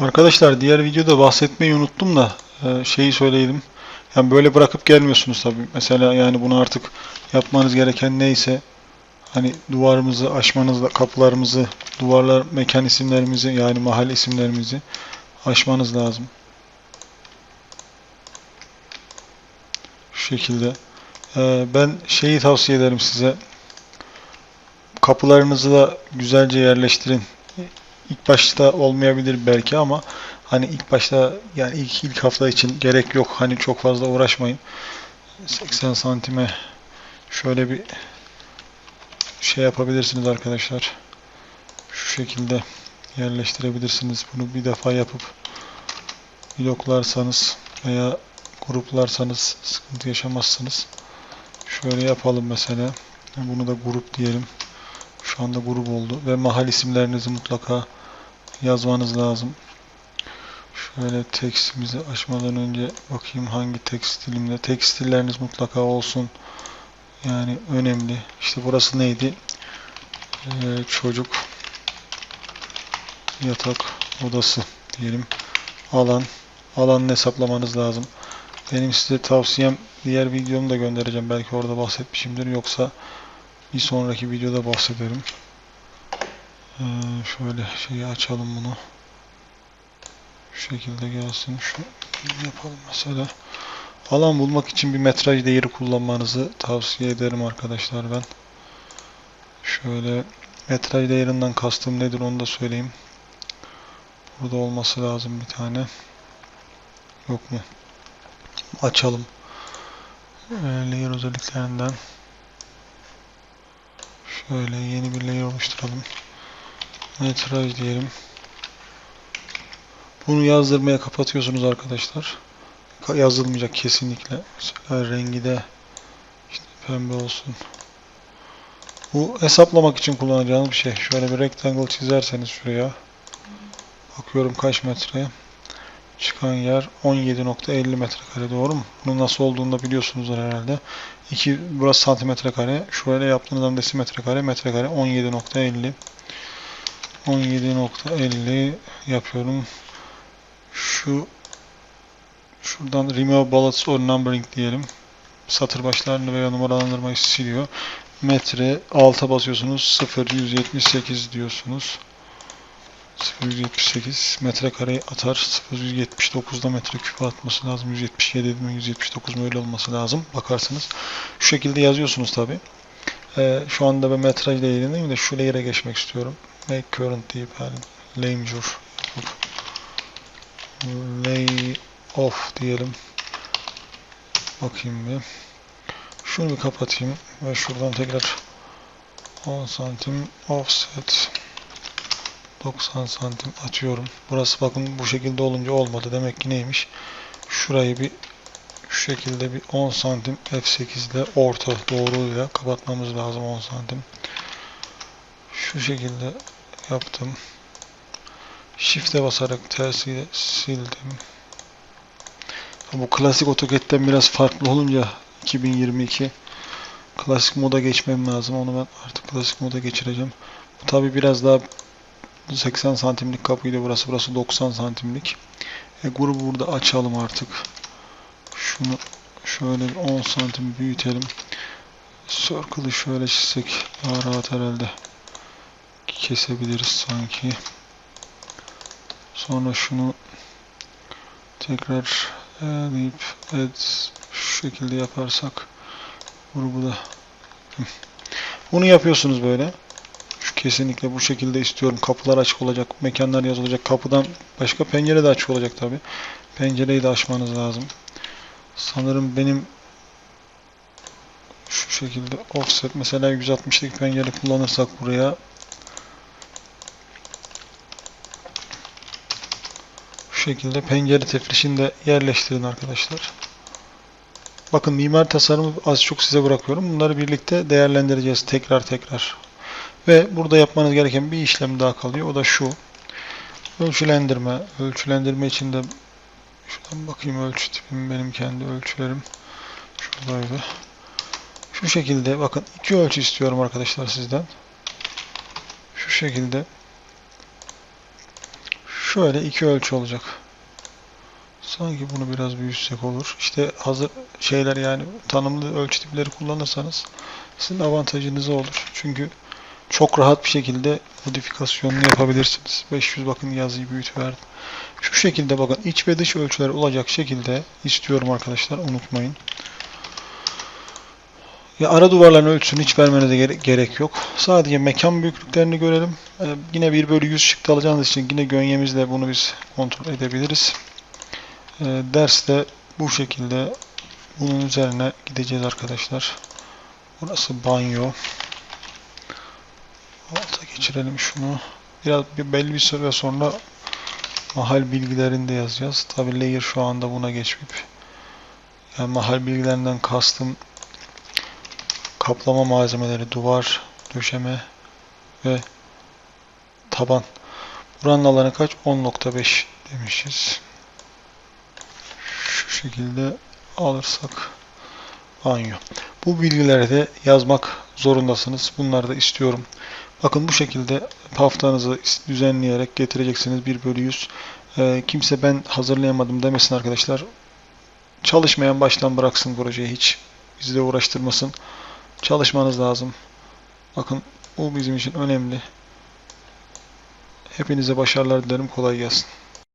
Arkadaşlar diğer videoda bahsetmeyi unuttum da e, şeyi söyleyeydim. Yani böyle bırakıp gelmiyorsunuz tabii. Mesela yani bunu artık yapmanız gereken neyse hani duvarımızı aşmanızla kapılarımızı, duvarlar mekan isimlerimizi yani mahalle isimlerimizi aşmanız lazım. Şu şekilde. E, ben şeyi tavsiye ederim size. Kapılarınızı da güzelce yerleştirin. İlk başta olmayabilir belki ama hani ilk başta yani ilk ilk hafta için gerek yok. Hani çok fazla uğraşmayın. 80 santime şöyle bir şey yapabilirsiniz arkadaşlar. Şu şekilde yerleştirebilirsiniz. Bunu bir defa yapıp bloklarsanız veya gruplarsanız sıkıntı yaşamazsınız. Şöyle yapalım mesela. Bunu da grup diyelim. Şu anda grup oldu ve mahal isimlerinizi mutlaka yazmanız lazım. Şöyle tekstimizi açmadan önce bakayım hangi tekstilimde. Tekstilleriniz mutlaka olsun. Yani önemli. İşte burası neydi? Ee, çocuk yatak odası diyelim. Alan. Alanını hesaplamanız lazım. Benim size tavsiyem diğer videomu da göndereceğim. Belki orada bahsetmişimdir. Yoksa bir sonraki videoda bahsederim. Ee, şöyle şeyi açalım bunu. Şu şekilde gelsin. Şu yapalım mesela. Alan bulmak için bir metraj değeri kullanmanızı tavsiye ederim arkadaşlar ben. Şöyle metraj değerinden kastım nedir onu da söyleyeyim. Burada olması lazım bir tane. Yok mu? Açalım. Ee, layer özelliklerinden Şöyle yeni bir layer oluşturalım. Metraj diyelim. Bunu yazdırmaya kapatıyorsunuz arkadaşlar. Ka- Yazılmayacak kesinlikle. Mesela rengi de işte pembe olsun. Bu hesaplamak için kullanacağınız bir şey. Şöyle bir rectangle çizerseniz şuraya. Bakıyorum kaç metre. Çıkan yer 17.50 metrekare doğru mu? Bunun nasıl olduğunu da biliyorsunuzdur herhalde. 2 burası santimetre kare. Şöyle yaptığınız zaman desimetre kare, metrekare 17.50. 17.50 yapıyorum. Şu şuradan remove bullets or numbering diyelim. Satır başlarını veya numaralandırmayı siliyor. Metre alta basıyorsunuz. 0.178 diyorsunuz. 078 metrekareyi atar. 079'da metreküp atması lazım. 177 mi 179 mu öyle olması lazım. Bakarsınız. Şu şekilde yazıyorsunuz tabi. Ee, şu anda ben metraj değerindeyim de şu layer'e geçmek istiyorum. Make current deyip yani yapıp lay off diyelim. Bakayım bir. Şunu bir kapatayım ve şuradan tekrar 10 santim offset 90 santim atıyorum. Burası bakın bu şekilde olunca olmadı. Demek ki neymiş? Şurayı bir şu şekilde bir 10 santim F8 ile orta doğruyla kapatmamız lazım 10 santim. Şu şekilde yaptım. Shift'e basarak tersiyle sildim. Bu klasik AutoCAD'den biraz farklı olunca 2022 klasik moda geçmem lazım. Onu ben artık klasik moda geçireceğim. Bu tabi biraz daha 80 santimlik kapıydı burası. Burası 90 santimlik. E, grubu burada açalım artık. Şunu şöyle bir 10 santim büyütelim. Circle'ı şöyle çizsek daha rahat herhalde kesebiliriz sanki. Sonra şunu tekrar e, deyip add şu şekilde yaparsak grubu da bunu yapıyorsunuz böyle. Şu kesinlikle bu şekilde istiyorum. Kapılar açık olacak, mekanlar yazılacak. Kapıdan başka pencere de açık olacak tabi. Pencereyi de açmanız lazım. Sanırım benim şu şekilde offset mesela 160'lık pencere kullanırsak buraya şu şekilde pencere tefrişini de yerleştirin arkadaşlar. Bakın mimar tasarımı az çok size bırakıyorum. Bunları birlikte değerlendireceğiz tekrar tekrar. Ve burada yapmanız gereken bir işlem daha kalıyor. O da şu. Ölçülendirme. Ölçülendirme için de şuradan bakayım ölçü tipim benim kendi ölçülerim. Şuradaydı. Şu şekilde bakın iki ölçü istiyorum arkadaşlar sizden. Şu şekilde Şöyle iki ölçü olacak. Sanki bunu biraz büyütsek olur. İşte hazır şeyler yani tanımlı ölçü tipleri kullanırsanız sizin avantajınıza olur. Çünkü çok rahat bir şekilde modifikasyonunu yapabilirsiniz. 500 bakın yazıyı büyütüverdim. Şu şekilde bakın iç ve dış ölçüler olacak şekilde istiyorum arkadaşlar unutmayın. Ya ara duvarların ölçüsünü hiç vermenize gere- gerek yok. Sadece mekan büyüklüklerini görelim. Ee, yine 1 bölü 100 çıktı alacağınız için yine gönyemizle bunu biz kontrol edebiliriz. Ee, derste bu şekilde bunun üzerine gideceğiz arkadaşlar. Burası banyo. Alta geçirelim şunu. Biraz bir belli bir süre sonra mahal bilgilerini de yazacağız. Tabi layer şu anda buna geçmeyip yani mahal bilgilerinden kastım kaplama malzemeleri, duvar, döşeme ve taban. Buranın alanı kaç? 10.5 demişiz. Şu şekilde alırsak banyo. Bu bilgileri de yazmak zorundasınız. Bunları da istiyorum. Bakın bu şekilde haftanızı düzenleyerek getireceksiniz 1 bölü 100. Ee, kimse ben hazırlayamadım demesin arkadaşlar. Çalışmayan baştan bıraksın projeyi hiç. Bizi de uğraştırmasın. Çalışmanız lazım. Bakın bu bizim için önemli. Hepinize başarılar dilerim. Kolay gelsin.